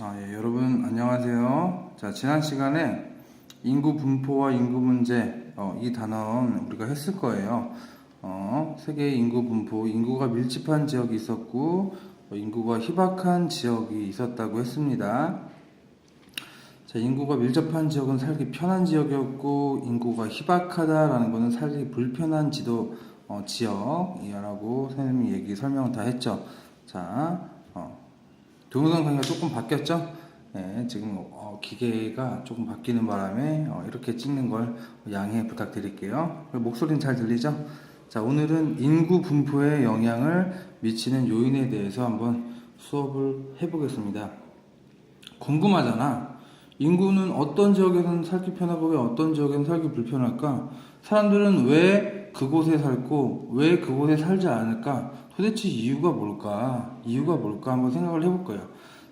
아, 예, 여러분 안녕하세요. 자, 지난 시간에 인구 분포와 인구 문제 어, 이 단어는 우리가 했을 거예요. 어, 세계 인구 분포, 인구가 밀집한 지역이 있었고 어, 인구가 희박한 지역이 있었다고 했습니다. 자, 인구가 밀접한 지역은 살기 편한 지역이었고 인구가 희박하다라는 것은 살기 불편한 지도 어, 지역이라고 선생님이 얘기 설명을 다 했죠. 자, 어, 동영상 강의가 조금 바뀌었죠? 네, 지금 어, 기계가 조금 바뀌는 바람에 어, 이렇게 찍는 걸 양해 부탁드릴게요. 목소리는 잘 들리죠? 자, 오늘은 인구 분포에 영향을 미치는 요인에 대해서 한번 수업을 해보겠습니다. 궁금하잖아. 인구는 어떤 지역에서는 살기 편하고 왜 어떤 지역에는 살기 불편할까? 사람들은 왜 그곳에 살고 왜 그곳에 살지 않을까? 도대체 이유가 뭘까? 이유가 뭘까? 한번 생각을 해볼 거예요.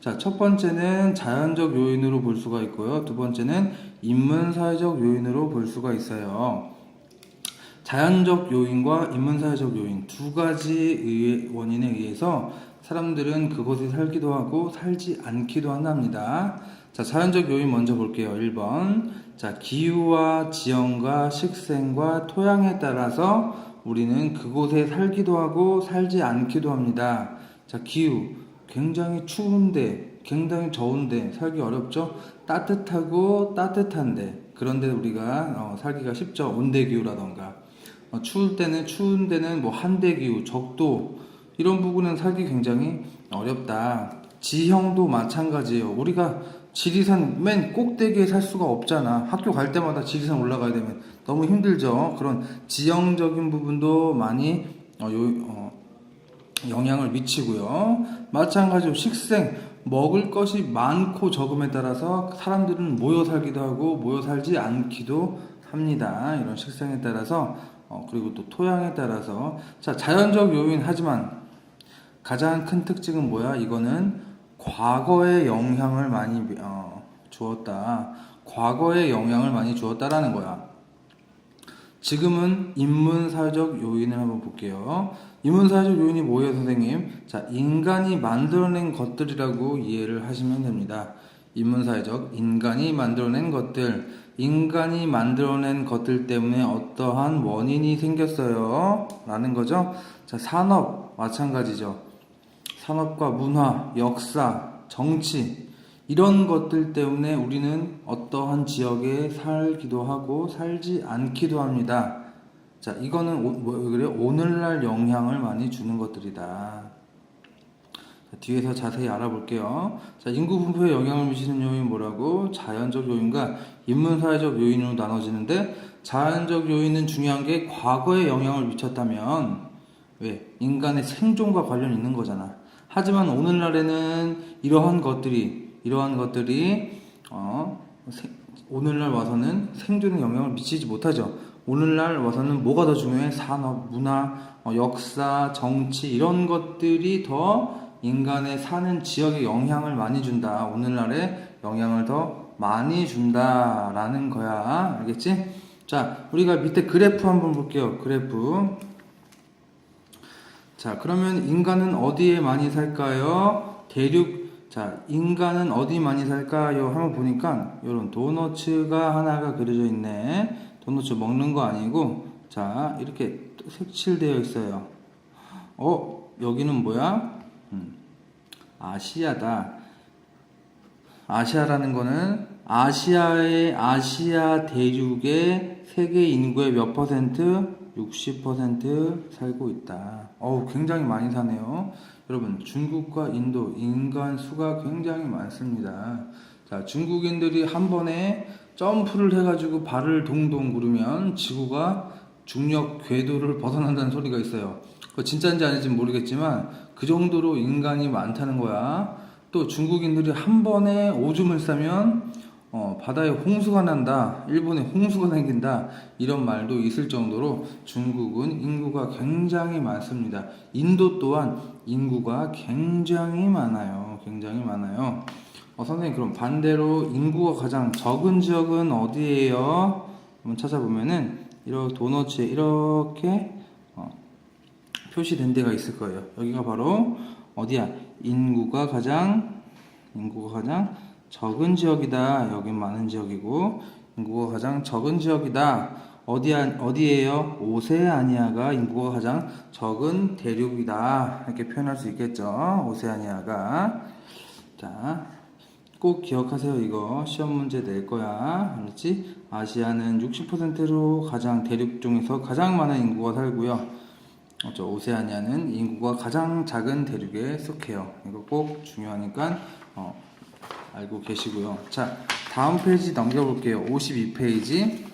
자, 첫 번째는 자연적 요인으로 볼 수가 있고요. 두 번째는 인문사회적 요인으로 볼 수가 있어요. 자연적 요인과 인문사회적 요인 두 가지 원인에 의해서 사람들은 그곳에 살기도 하고 살지 않기도 한답니다. 자, 자연적 요인 먼저 볼게요. 1번. 자, 기후와 지형과 식생과 토양에 따라서 우리는 그곳에 살기도 하고 살지 않기도 합니다. 자, 기후. 굉장히 추운데, 굉장히 더운데 살기 어렵죠? 따뜻하고 따뜻한데. 그런데 우리가 어, 살기가 쉽죠? 온대기후라던가. 어, 추울 때는 추운 데는 뭐 한대기후, 적도 이런 부분은 살기 굉장히 어렵다. 지형도 마찬가지예요. 우리가 지리산 맨 꼭대기에 살 수가 없잖아. 학교 갈 때마다 지리산 올라가야 되면 너무 힘들죠. 그런 지형적인 부분도 많이 어, 요, 어, 영향을 미치고요. 마찬가지로 식생, 먹을 것이 많고 적음에 따라서 사람들은 모여 살기도 하고 모여 살지 않기도 합니다. 이런 식생에 따라서 어, 그리고 또 토양에 따라서 자 자연적 요인 하지만 가장 큰 특징은 뭐야? 이거는 과거에 영향을 많이 어, 주었다. 과거에 영향을 많이 주었다라는 거야. 지금은 인문사회적 요인을 한번 볼게요. 인문사회적 요인이 뭐예요, 선생님? 자, 인간이 만들어낸 것들이라고 이해를 하시면 됩니다. 인문사회적, 인간이 만들어낸 것들, 인간이 만들어낸 것들 때문에 어떠한 원인이 생겼어요. 라는 거죠. 자, 산업, 마찬가지죠. 산업과 문화, 역사, 정치, 이런 것들 때문에 우리는 어떠한 지역에 살기도 하고 살지 않기도 합니다. 자, 이거는 오, 뭐 그래? 오늘날 영향을 많이 주는 것들이다. 자, 뒤에서 자세히 알아볼게요. 자, 인구 분포에 영향을 미치는 요인 뭐라고? 자연적 요인과 인문사회적 요인으로 나눠지는데 자연적 요인은 중요한 게 과거에 영향을 미쳤다면 왜? 인간의 생존과 관련 있는 거잖아. 하지만 오늘날에는 이러한 것들이 이러한 것들이 어, 세- 오늘날 와서는 생존에 영향을 미치지 못하죠. 오늘날 와서는 뭐가 더 중요해? 산업, 문화, 어, 역사, 정치 이런 것들이 더 인간의 사는 지역에 영향을 많이 준다. 오늘날에 영향을 더 많이 준다라는 거야. 알겠지? 자, 우리가 밑에 그래프 한번 볼게요. 그래프. 자, 그러면 인간은 어디에 많이 살까요? 대륙, 자, 인간은 어디 많이 살까요? 한번 보니까, 요런 도너츠가 하나가 그려져 있네. 도너츠 먹는 거 아니고, 자, 이렇게 색칠되어 있어요. 어, 여기는 뭐야? 음, 아시아다. 아시아라는 거는 아시아의 아시아 대륙의 세계 인구의 몇 퍼센트? 60% 살고 있다. 어우, 굉장히 많이 사네요. 여러분, 중국과 인도 인간 수가 굉장히 많습니다. 자, 중국인들이 한 번에 점프를 해가지고 발을 동동 구르면 지구가 중력 궤도를 벗어난다는 소리가 있어요. 그 진짜인지 아닌지 모르겠지만 그 정도로 인간이 많다는 거야. 또 중국인들이 한 번에 오줌을 싸면 어, 바다에 홍수가 난다, 일본에 홍수가 생긴다 이런 말도 있을 정도로 중국은 인구가 굉장히 많습니다. 인도 또한 인구가 굉장히 많아요. 굉장히 많아요. 어, 선생님 그럼 반대로 인구가 가장 적은 지역은 어디예요? 한번 찾아보면은 이렇게 도너츠에 이렇게 어, 표시된 데가 있을 거예요. 여기가 바로 어디야? 인구가 가장 인구가 가장 적은 지역이다. 여긴 많은 지역이고 인구가 가장 적은 지역이다. 어디 어디예요? 오세아니아가 인구가 가장 적은 대륙이다. 이렇게 표현할 수 있겠죠. 오세아니아가 자. 꼭 기억하세요 이거 시험 문제 낼 거야 알았지? 아시아는 60%로 가장 대륙 중에서 가장 많은 인구가 살고요 어, 저 오세아니아는 인구가 가장 작은 대륙에 속해요 이거 꼭 중요하니까 어, 알고 계시고요 자 다음 페이지 넘겨볼게요 52페이지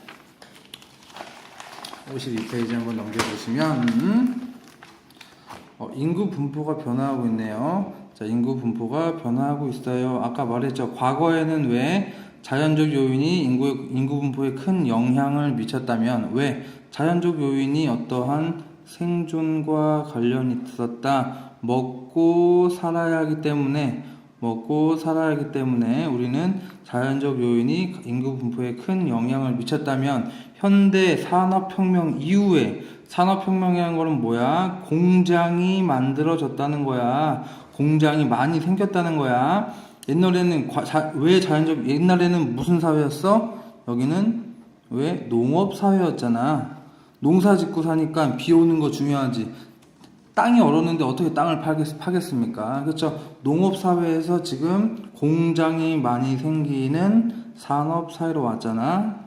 52페이지 한번 넘겨보시면 음, 어, 인구 분포가 변화하고 있네요. 자, 인구 분포가 변화하고 있어요. 아까 말했죠. 과거에는 왜 자연적 요인이 인구, 인구 분포에 큰 영향을 미쳤다면 왜 자연적 요인이 어떠한 생존과 관련이 있었다. 먹고 살아야 하기 때문에 먹고 살아야 하기 때문에 우리는 자연적 요인이 인구 분포에 큰 영향을 미쳤다면 현대 산업혁명 이후에 산업혁명이라는 거는 뭐야? 공장이 만들어졌다는 거야. 공장이 많이 생겼다는 거야. 옛날에는 과- 자- 왜 자연적 옛날에는 무슨 사회였어? 여기는 왜 농업 사회였잖아. 농사 짓고 사니까 비 오는 거 중요하지. 땅이 얼었는데 어떻게 땅을 파겠, 파겠 습니까? 그렇죠. 농업 사회에서 지금 공장이 많이 생기는 산업 사회로 왔잖아.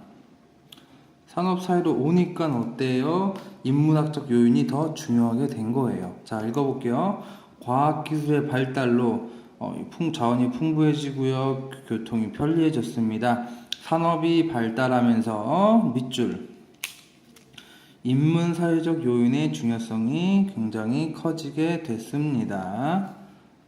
산업 사회로 오니까 어때요? 인문학적 요인이 더 중요하게 된 거예요. 자, 읽어볼게요. 과학기술의 발달로 어, 이 풍, 자원이 풍부해지고요. 교통이 편리해졌습니다. 산업이 발달하면서 밑줄. 인문사회적 요인의 중요성이 굉장히 커지게 됐습니다.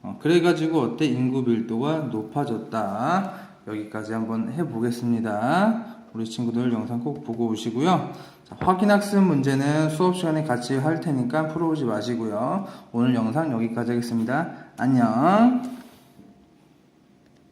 어, 그래가지고 어때? 인구 밀도가 높아졌다. 여기까지 한번 해보겠습니다. 우리 친구들 영상 꼭 보고 오시고요. 자, 확인학습 문제는 수업 시간에 같이 할 테니까 풀어오지 마시고요. 오늘 영상 여기까지 하겠습니다. 안녕.